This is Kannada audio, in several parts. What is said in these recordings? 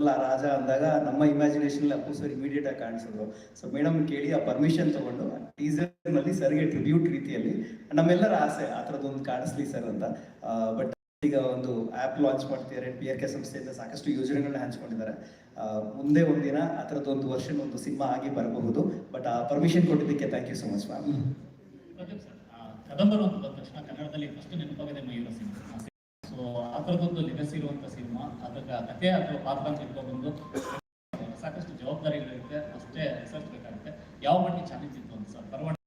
ಅಲ್ಲ ರಾಜ ಅಂದಾಗ ನಮ್ಮ ಇಮ್ಯಾಜಿನೇಷನ್ ಅಪ್ಪು ಸರ್ ಇಮಿಡಿಯೇಟ್ ಆಗಿ ಕಾಣಿಸಿದ್ರು. ಸೊ ಮೇಡಮ್ ಕೇಳಿ ಆ ಪರ್ಮಿಷನ್ ತಗೊಂಡು ಟೀಸರ್ನಲ್ಲಿ ಸರ್ಗೆ ಟ್ರಿಬ್ಯೂಟ್ ರೀತಿಯಲ್ಲಿ ನಮ್ಮೆಲ್ಲರ ಆಸೆ ಆ ಥರದ್ದೊಂದು ಕಾಣಿಸ್ಲಿ ಸರ್ ಅಂತ. ಬಟ್ ಈಗ ಒಂದು ಆ್ಯಪ್ ಲಾಂಚ್ ಮಾಡ್ತಿದ್ದಾರೆ ಪಿ ಆರ್ ಕೆ ಸಂಸ್ಥೆಯಿಂದ ಸಾಕಷ್ಟು ಯೋಜನೆಗಳನ್ನ ಹಂಚ್ಕೊಂಡಿದ್ದಾರೆ. ಮುಂದೆ ಒಂದಿನ ಆ ಥರದ್ದೊಂದು ವರ್ಷನ್ ಒಂದು ಸಿನಿಮಾ ಆಗಿ ಬರಬಹುದು. ಬಟ್ ಆ ಪರ್ಮಿಷನ್ ಕೊಟ್ಟಿದ್ದಕ್ಕೆ thank you so much ma'am ಕದಂಬರು ಅಂತ ತಕ್ಷಣ ಕನ್ನಡದಲ್ಲಿ ಫಸ್ಟ್ ನೆನಪಾಗಿದೆ ಮಯೂರ ಸಿನಿಮಾ ಸೊ ಆ ಲೆಗಸಿ ಇರುವಂತ ಸಿನಿಮಾ ಅದಕ್ಕೆ ಕಥೆ ಅಥವಾ ಪಾತ್ರ ಅಂತ ಇಟ್ಕೊಬಂದು ಸಾಕಷ್ಟು ಜವಾಬ್ದಾರಿಗಳಿರುತ್ತೆ ಅಷ್ಟೇ ರಿಸರ್ಚ್ ಬೇಕಾಗುತ್ತೆ. ಯಾವ ಮಟ್ಟಿಗೆ ಚಾಲೆಂಜ್ ಇತ್ತು ಅಂತ ಸರ್, ಬರವಣಿಗೆ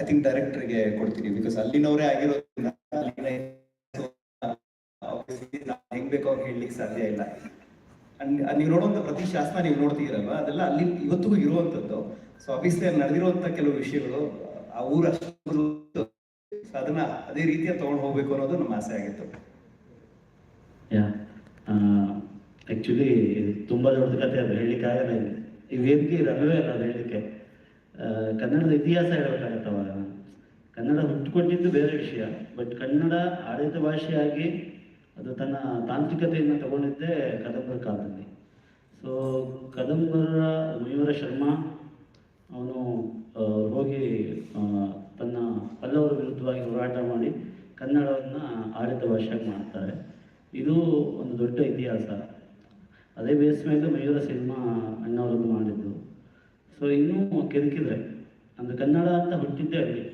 ಐ ಥಿಂಕ್ ಡೈರೆಕ್ಟರ್ಗೆ ಕೊಡ್ತೀನಿ ಬಿಕಾಸ್ ಅಲ್ಲಿನವರೇ ಆಗಿರೋದ್ರಿಂದ ಹೆಂಗ್ ಬೇಕೋ ಹೇಳಲಿಕ್ಕೆ ಸಾಧ್ಯ ಇಲ್ಲ. ನೀವು ನೋಡುವಂತ ಪ್ರತಿ ಶಾಸನ ನೀವು ನೋಡ್ತಿದ್ದೀರಲ್ವ? ಅದೆಲ್ಲ ಅಲ್ಲಿ ಇವತ್ತಿಗೂ ಇರುವಂತದ್ದು. ಸೊ ಆಬ್ವಿಯಸ್ಲಿ ನಡೆದಿರುವಂತ ಕೆಲವು ವಿಷಯಗಳು, ಆ ಊರ ಅದನ್ನ ಅದೇ ರೀತಿಯ ತಗೊಂಡು ಹೋಗ್ಬೇಕು ಅನ್ನೋದು ನಮ್ಮ ಆಸೆ ಆಗಿತ್ತು. ಯಾ ಆ್ಯಕ್ಚುಲಿ ತುಂಬ ದೊಡ್ಡ ಕಥೆ ಅದು, ಹೇಳಲಿಕ್ಕೆ ಆಗಲ್ಲ ಈ ವೇದಿಕೆ ಇರಲ್ವೇ ಅಲ್ಲ ಅದು ಹೇಳಲಿಕ್ಕೆ ಕನ್ನಡದ ಇತಿಹಾಸ ಹೇಳಬೇಕಾಗತ್ತೆ ಅವಾಗ. ಕನ್ನಡ ಹುಟ್ಟುಕೊಂಡಿದ್ದು ಬೇರೆ ವಿಷಯ ಬಟ್ ಕನ್ನಡ ಆಡಳಿತ ಭಾಷೆಯಾಗಿ ಅದು ತನ್ನ ತಾಂತ್ರಿಕತೆಯನ್ನ ತಗೊಂಡಿದ್ದೆ ಕದಂಬರ ಕಾಲದಲ್ಲಿ. ಸೊ ಕದಂಬರ ಮಯೂರ ಶರ್ಮಾ, ಅವನು ಹೋಗಿ ತನ್ನ ಪಲ್ಲವರ ಹೋರಾಟ ಮಾಡಿ ಕನ್ನಡವನ್ನು ಆಡಳಿತ ಭಾಷೆಯಾಗಿ ಮಾಡ್ತಾರೆ. ಇದು ಒಂದು ದೊಡ್ಡ ಇತಿಹಾಸ. ಅದೇ ಬೇಸ್ ಮೇಲೆ ಮಯೂರ ಸಿನಿಮಾ ಅಣ್ಣವರದ್ದು ಮಾಡಿದ್ದು. ಸೊ ಇನ್ನೂ ಕೆದಕಿದ್ರೆ ಅಂದರೆ ಕನ್ನಡ ಅಂತ ಹುಟ್ಟಿದ್ದೇ ಅಲ್ಲಿ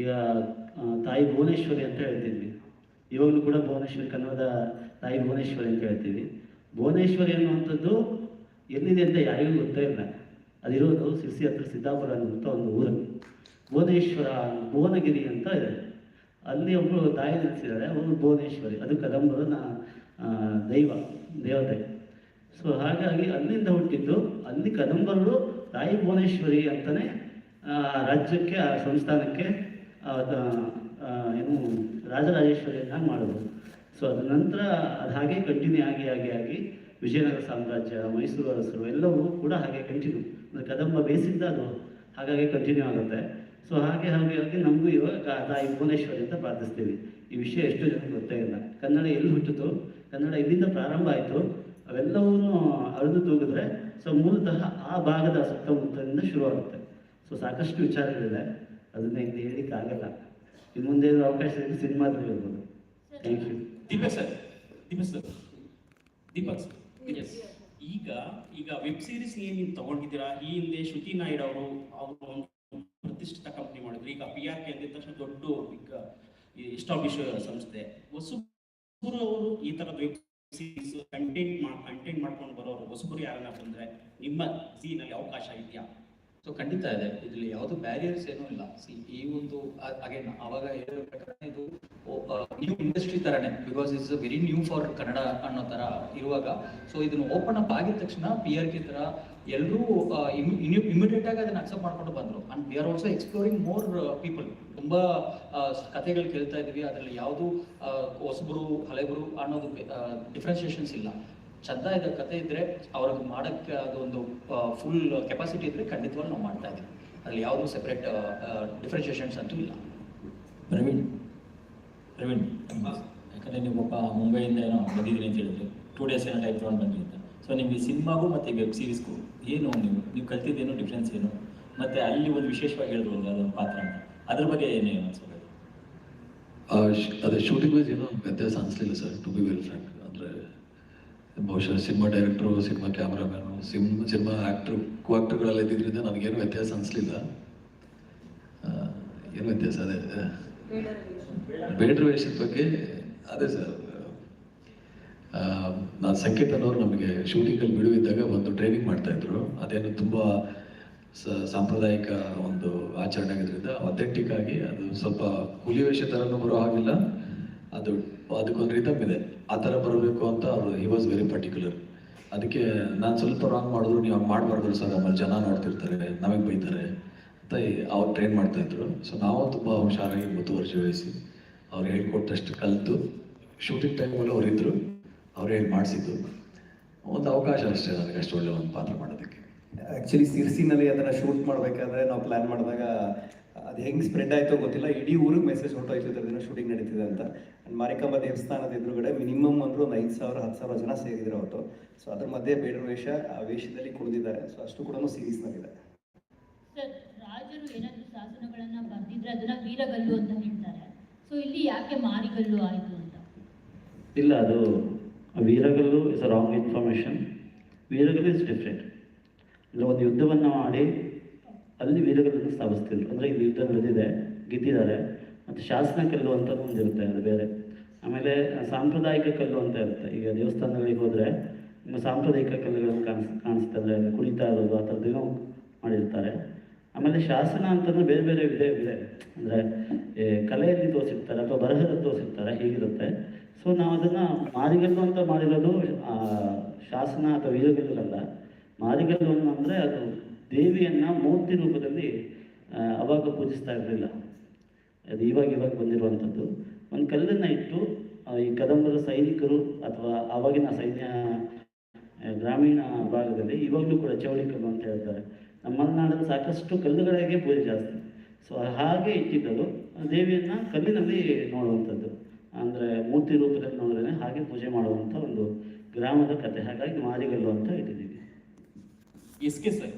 ಈಗ ತಾಯಿ ಭುವನೇಶ್ವರಿ ಅಂತ ಹೇಳ್ತಿದ್ವಿ ಇವಾಗಲೂ ಕೂಡ ಭುವನೇಶ್ವರಿ, ಕನ್ನಡದ ತಾಯಿ ಭುವನೇಶ್ವರಿ ಅಂತ ಹೇಳ್ತೀವಿ. ಭುವನೇಶ್ವರಿ ಅನ್ನುವಂಥದ್ದು ಎಲ್ಲಿದೆ ಅಂತ ಯಾರಿಗೂ ಗೊತ್ತೇ ಇಲ್ಲ. ಅದಿರೋದು ಸಿರ್ಸಿ ಹತ್ರ ಸಿದ್ದಾಪುರ ಅನ್ನುವಂಥ ಒಂದು ಊರು. ಭುವನೇಶ್ವರ, ಭುವನಗಿರಿ ಅಂತ ಇದೆ. ಅಲ್ಲಿ ಒಬ್ಬರು ತಾಯಿ ನೆಲೆಸಿದ್ದಾರೆ ಅವರು ಭುವನೇಶ್ವರಿ. ಅದು ಕದಂಬರನ ದೈವ, ದೇವತೆ. ಸೊ ಹಾಗಾಗಿ ಅಲ್ಲಿಂದ ಹುಟ್ಟಿದ್ದು, ಅಲ್ಲಿ ಕದಂಬರರು ತಾಯಿ ಭುವನೇಶ್ವರಿ ಅಂತಲೇ ರಾಜ್ಯಕ್ಕೆ, ಆ ಸಂಸ್ಥಾನಕ್ಕೆ ಏನು ರಾಜರಾಜೇಶ್ವರಿಯನ್ನಾಗಿ ಮಾಡೋದು. ಸೊ ಅದ ನಂತರ ಅದು ಹಾಗೆ ಕಂಟಿನ್ಯೂ ಆಗಿ ಆಗಿ ಆಗಿ ವಿಜಯನಗರ ಸಾಮ್ರಾಜ್ಯ, ಮೈಸೂರು ಅರಸರು ಎಲ್ಲವೂ ಕೂಡ ಹಾಗೆ ಕಂಟಿನ್ಯೂ ಅಂದರೆ ಕದಂಬ ಬೇಸಿದ್ದ ಅದು, ಹಾಗಾಗಿ ಕಂಟಿನ್ಯೂ ಆಗುತ್ತೆ. ಸೊ ಹಾಗೆ ಹಾಗೆ ಹಾಗೆ ನಮಗೂ ಇವಾಗ ತಾಯಿ ಭುವನೇಶ್ವರಿ ಅಂತ ಪ್ರಾರ್ಥಿಸ್ತೀವಿ. ಈ ವಿಷಯ ಎಷ್ಟು ಜನಕ್ಕೆ ಗೊತ್ತೇ ಇಲ್ಲ. ಕನ್ನಡ ಎಲ್ಲಿ ಹುಟ್ಟಿತು ಕನ್ನಡ ಇಲ್ಲಿಂದ ಪ್ರಾರಂಭ ಆಯಿತು ಅವೆಲ್ಲವನ್ನು ಅರಿದು ತೂಗಿದ್ರೆ ಸೊ ಮೂಲತಃ ಆ ಭಾಗದ ಸುತ್ತಮುತ್ತಲಿಂದ ಶುರುವಾಗುತ್ತೆ. ಸೊ ಸಾಕಷ್ಟು ವಿಚಾರಗಳಿದೆ. ಅದನ್ನ ಇಲ್ಲಿ ಹೇಳಿಕ್ಕೆ ಆಗಲ್ಲ. ಇನ್ನು ಮುಂದೆ ಅವಕಾಶ ಇದೆ ಸಿನಿಮಾದಲ್ಲಿ ಹೇಳ್ಬೋದು. Thank you Deepak sir Deepak sir Deepak sir. ಈಗ ಈಗ ವೆಬ್ ಸೀರೀಸ್ ಏನ್ ನೀವು ತಗೊಂಡಿದ್ದೀರಾ? ಈ ಹಿಂದೆ ಶ್ರುತಿ ನಾಯ್ಡ್ ಅವರು ಅವರು ಒಂದು ಪ್ರತಿಷ್ಠಿತ ಕಂಪ್ನಿ ಮಾಡಿದ್ರು. ಈಗ ಪಿ ಆರ್ ಕೆ ಅಂದಿದ ತಕ್ಷಣ ದೊಡ್ಡ ಎಸ್ಟಾಬ್ಲಿಷ್ ಸಂಸ್ಥೆ. ಹೊಸಬರು ಅವರು ಈ ತರ ವೆಬ್ ಸೀರೀಸ್ ಕಂಟೆಂಟ್ ಮಾಡ್ಕೊಂಡು ಬರೋರು ಹೊಸಬರು ಯಾರನ್ನ ಬಂದ್ರೆ ನಿಮ್ಮ ಸೀನಲ್ಲಿ ಅವಕಾಶ ಇದೆಯಾ? ಸೊ ಖಂಡಿತ ಇದೆ. ಇದ್ರಲ್ಲಿ ಯಾವುದು ಬ್ಯಾರಿಯರ್ಸ್ ಏನೂ ಇಲ್ಲ. ಸಿ ಈ ಒಂದು ಅಗೇನ್ ಅವಾಗ ಪ್ರಕಾರ ಇದು ನ್ಯೂ ಇಂಡಸ್ಟ್ರಿ ತರನೇ. Because it's very new for Kannada ಅನ್ನೋ ತರ ಇರುವಾಗ ಸೊ ಇದನ್ನು ಓಪನ್ ಅಪ್ ಆಗಿದ ತಕ್ಷಣ ಪಿ ಆರ್ ಕೆ ತರ ಎಲ್ಲರೂ ಇಮಿಡಿಯೇಟ್ ಆಗಿ ಅದನ್ನ ಅಕ್ಸೆಪ್ಟ್ ಮಾಡ್ಕೊಂಡು ಬಂದರು. And we are also exploring more people ತುಂಬಾ ಕಥೆಗಳು ಕೇಳ್ತಾ ಇದ್ವಿ. ಅದರಲ್ಲಿ ಯಾವುದು ಹೊಸಬರು, ಹಳೆಬರು ಅನ್ನೋದು ಡಿಫ್ರೆನ್ಸಿಯೇಷನ್ಸ್ ಇಲ್ಲ. ಚಂದ ಇದೆ ಕತೆ ಇದ್ರೆ, ಅವ್ರಿಗೆ ಮಾಡಕ್ಕೆ ಒಂದು ಫುಲ್ ಕೆಪಾಸಿಟಿ ಇದ್ರೆ ಖಂಡಿತವಾಗಿ ನಾವು ಮಾಡ್ತಾ ಇದ್ವಿ. ಅಲ್ಲಿ ಯಾವುದು ಸೆಪರೇಟ್ ಡಿಫ್ರೆನ್ಸಿಯೇಷನ್ಸ್ ಅಂತೂ ಇಲ್ಲ. ಪ್ರವೀಣ್ ಪ್ರವೀಣ್, ಯಾಕಂದರೆ ನೀವು ಒಬ್ಬ ಮುಂಬೈಯಿಂದ ಏನೋ ಬಂದಿದ್ದೀನಿ ಅಂತ ಹೇಳಿದ್ರೆ ಟೂ ಡೇಸ್ ಏನೋ ಟೈಪ್ ತೊಗೊಂಡು ಅಂತ. ಸೊ ನಿಮಗೆ ಸಿನಿಮಾಗೂ ಮತ್ತು ವೆಬ್ ಸೀರೀಸ್ಗೂ ಏನು ನೀವು ನೀವು ಕಲ್ತಿದ್ದೇನು ಡಿಫ್ರೆನ್ಸ್ ಏನು? ಮತ್ತು ಅಲ್ಲಿ ಒಂದು ವಿಶೇಷವಾಗಿ ಹೇಳಿದ್ರು ಅದೊಂದು ಪಾತ್ರ ಅಂತ. ಅದ್ರ ಬಗ್ಗೆ ಏನೇನು ಅನ್ಸೋದು ಅದೇ ಶೂಟಿಂಗ್ ವೈಸ್ ಏನೋ ವ್ಯತ್ಯಾಸ ಅನಿಸ್ಲಿಲ್ಲ sir to be well frank ಅಂದರೆ ಬಹುಶಃ ಸಿನಿಮಾ ಡೈರೆಕ್ಟ್ರು ಸಿನಿಮಾ ಕ್ಯಾಮ್ರಾಮ್ಯಾನು ಸಿಮ್ ಸಿನಿಮಾ ಆ್ಯಕ್ಟ್ರು ಕೋ ಆ್ಯಕ್ಟ್ರುಗಳೆಲ್ಲ ಇದ್ದಿದ್ದರಿಂದ ನನಗೇನು ವ್ಯತ್ಯಾಸ ಅನಿಸ್ಲಿಲ್ಲ. ಏನು ವ್ಯತ್ಯಾಸ ಅದೇ? ಬೇಡ್ರ ವೇಷದ ಬಗ್ಗೆ ಅದೇ ಸರ್ ನಾನು ಸಂಕೇತ್ ಅನ್ನೋರು ನಮಗೆ ಶೂಟಿಂಗಲ್ಲಿ ಬಿಡುವಿದ್ದಾಗ ಒಂದು ಟ್ರೈನಿಂಗ್ ಮಾಡ್ತಾಯಿದ್ರು ಅದೇನು ತುಂಬ ಸಾಂಪ್ರದಾಯಿಕ ಒಂದು ಆಚರಣೆ ಆಗಿದ್ದರಿಂದ ಅಥೆಂಟಿಕ್ ಆಗಿ ಅದು ಸ್ವಲ್ಪ ಹುಲಿ ವೇಷ ಥರನೂ ಬರೋ ಹಾಗಿಲ್ಲ. ಅದು ಅದಕ್ಕೊಂದು ರೀತಮ್ ಇದೆ. ಆ ಥರ ಬರಬೇಕು ಅಂತ ಅವರು ಹಿ ವಾಸ್ ವೆರಿ ಪರ್ಟಿಕ್ಯುಲರ್ ಅದಕ್ಕೆ ನಾನು ಸ್ವಲ್ಪ ರಾಂಗ್ ಮಾಡಿದ್ರು, ನೀವು ಹಂಗೆ ಮಾಡಬಾರ್ದು ಸರ್, ಆಮೇಲೆ ಜನ ನೋಡ್ತಿರ್ತಾರೆ, ನಮಗೆ ಬೈತಾರೆ ಅಂತ ಅವ್ರು ಟ್ರೈನ್ ಮಾಡ್ತಾಯಿದ್ರು ಸೊ ನಾವು ತುಂಬ ಹುಷಾರಾಗಿ ಮುತುವರ್ಜಿ ವಹಿಸಿ ಅವ್ರು ಹೇಳ್ಕೊಟ್ಟಷ್ಟು ಕಲಿತು ಶೂಟಿಂಗ್ ಟೈಮಲ್ಲಿ ಅವರಿದ್ದರು ಅವ್ರು ಹೇಳಿ ಮಾಡಿಸಿದ್ದು? ಒಂದು ಅವಕಾಶ ಅಷ್ಟೇ ನನಗೆ ಅಷ್ಟು ಒಳ್ಳೆ ಒಂದು ಪಾತ್ರ ಮಾಡೋದಕ್ಕೆ. ಆ್ಯಕ್ಚುಲಿ ಸಿರ್ಸಿನಲ್ಲಿ ಅದನ್ನು ಶೂಟ್ ಮಾಡಬೇಕಾದ್ರೆ ನಾವು ಪ್ಲ್ಯಾನ್ ಮಾಡಿದಾಗ ಅದು ಹೆಂಗೆ ಸ್ಪ್ರೆಡ್ ಆಯಿತೋ ಗೊತ್ತಿಲ್ಲ. ಇಡೀ ಊರಿಗೆ ಮೆಸೇಜ್ ಹೊರಟೋಯ್ತು ಇದ್ರ ದಿನ ಶೂಟಿಂಗ್ ನಡೀತಿದೆ ಅಂತ. ಅಂಡ್ ಮಾರಿಕಾಂಬ ದೇವಸ್ಥಾನದ ಎದುರುಗಡೆ ಮಿನಿಮಮ್ ಅಂದ್ರೆ ಒಂದು ಐದು ಸಾವಿರ ಹತ್ತು ಸಾವಿರ ಜನ ಸೇರಿದ್ರು ಅವತ್ತು. ಸೊ ಅದ್ರ ಮಧ್ಯೆ ಬೇಡ ವೇಷ ಆ ವೇಷದಲ್ಲಿ ಕುಳಿದಿದ್ದಾರೆ ಸೊ ಅಷ್ಟು ಕೂಡ ಸೀರೀಸ್ನಲ್ಲಿದೆ ಸರ್ ರಾಜರು ಏನಾದರೂ ಶಾಸನಗಳನ್ನ ಬರೆದಿದ್ರೆ ಅದನ್ನ ವೀರಗಲ್ಲು ಅಂತ ಹೇಳ್ತಾರೆ. ಸೊ ಇಲ್ಲಿ ಯಾಕೆ ಮಾರಿಗಲ್ಲು ಆಯಿತು ಅಂತ? ಇಲ್ಲ ಅದು ವೀರಗಲ್ಲು ಇಸ್ ಅ ರಾಂಗ್ ಇನ್ಫಾರ್ಮೇಷನ್ ವೀರಗಲ್ಲು ಇಸ್ ಡಿಫ್ರೆಂಟ್ ಅಂದರೆ ಒಂದು ಯುದ್ಧವನ್ನು ಮಾಡಿ, ಅಲ್ಲಿ ವೀರಗಲ್ಲನ್ನು ಸ್ಥಾಪಿಸ್ತಿದ್ರು ಅಂದರೆ ಇಲ್ಲಿ ಯುದ್ಧ ನಡೆದಿದೆ, ಗೆದ್ದಿದ್ದಾರೆ. ಮತ್ತು ಶಾಸನ ಕಲ್ಲು ಅಂತ ಒಂದಿರುತ್ತೆ ಅದು ಬೇರೆ. ಆಮೇಲೆ ಸಾಂಪ್ರದಾಯಿಕ ಕಲ್ಲು ಅಂತ ಇರುತ್ತೆ. ಈಗ ದೇವಸ್ಥಾನಗಳಿಗೆ ಹೋದರೆ, ನಿಮ್ಮ ಸಾಂಪ್ರದಾಯಿಕ ಕಲ್ಲುಗಳನ್ನು ಕಾಣಿಸ್ ಕಾಣಿಸ್ತಾ ಅಂದರೆ ಕುಣಿತಾ ಇರೋದು, ಆ ಥರದ್ದೇನೋ ಮಾಡಿರ್ತಾರೆ. ಆಮೇಲೆ ಶಾಸನ ಅಂತಂದ್ರೆ ಬೇರೆ ಬೇರೆ ವಿಧ ಇದೆ ಅಂದರೆ ಕಲೆಯಲ್ಲಿ ತೋರಿಸಿರ್ತಾರೆ, ಅಥವಾ ಬರಹದಲ್ಲಿ ತೋರಿಸಿರ್ತಾರೆ, ಹೀಗಿರುತ್ತೆ. ಸೊ ನಾವು ಅದನ್ನು ಮಾರಿಗಲ್ಲು ಅಂತ ಮಾಡಿರೋದು ಶಾಸನ ಅಥವಾ ವೀರಗಲ್ಲಲ್ಲ ಮಾರಿಗಲ್ಲು ಅಂದರೆ ಅದು ದೇವಿಯನ್ನು ಮೂರ್ತಿ ರೂಪದಲ್ಲಿ ಅವಾಗ ಪೂಜಿಸ್ತಾ ಇರಲಿಲ್ಲ. ಅದು ಇವಾಗ ಇವಾಗ ಬಂದಿರುವಂಥದ್ದು ಒಂದು ಕಲ್ಲನ್ನು ಇಟ್ಟು ಈ ಕದಂಬರ ಸೈನಿಕರು ಅಥವಾ ಆವಾಗಿನ ಸೈನ್ಯ ಗ್ರಾಮೀಣ ಭಾಗದಲ್ಲಿ ಇವಾಗಲೂ ಕೂಡ ಚೌಳಿ ಕಲ್ಲು ಅಂತ ಹೇಳ್ತಾರೆ. ನಮ್ಮ ಮಲೆನಾಡಲ್ಲಿ ಸಾಕಷ್ಟು ಕಲ್ಲುಗಳಿಗೆ ಪೂಜೆ ಜಾಸ್ತಿ. ಸೊ ಹಾಗೆ ಇಟ್ಟಿದ್ದರು ದೇವಿಯನ್ನು ಕಲ್ಲಿನಲ್ಲಿ ನೋಡುವಂಥದ್ದು ಅಂದರೆ ಮೂರ್ತಿ ರೂಪದಲ್ಲಿ ನೋಡಿದ್ರೆ ಹಾಗೆ ಪೂಜೆ ಮಾಡುವಂಥ ಒಂದು ಗ್ರಾಮದ ಕಥೆ ಹಾಗಾಗಿ ಮಾರಿಗಲ್ಲು ಅಂತ ಇಟ್ಟಿದ್ದೀವಿ. S K sir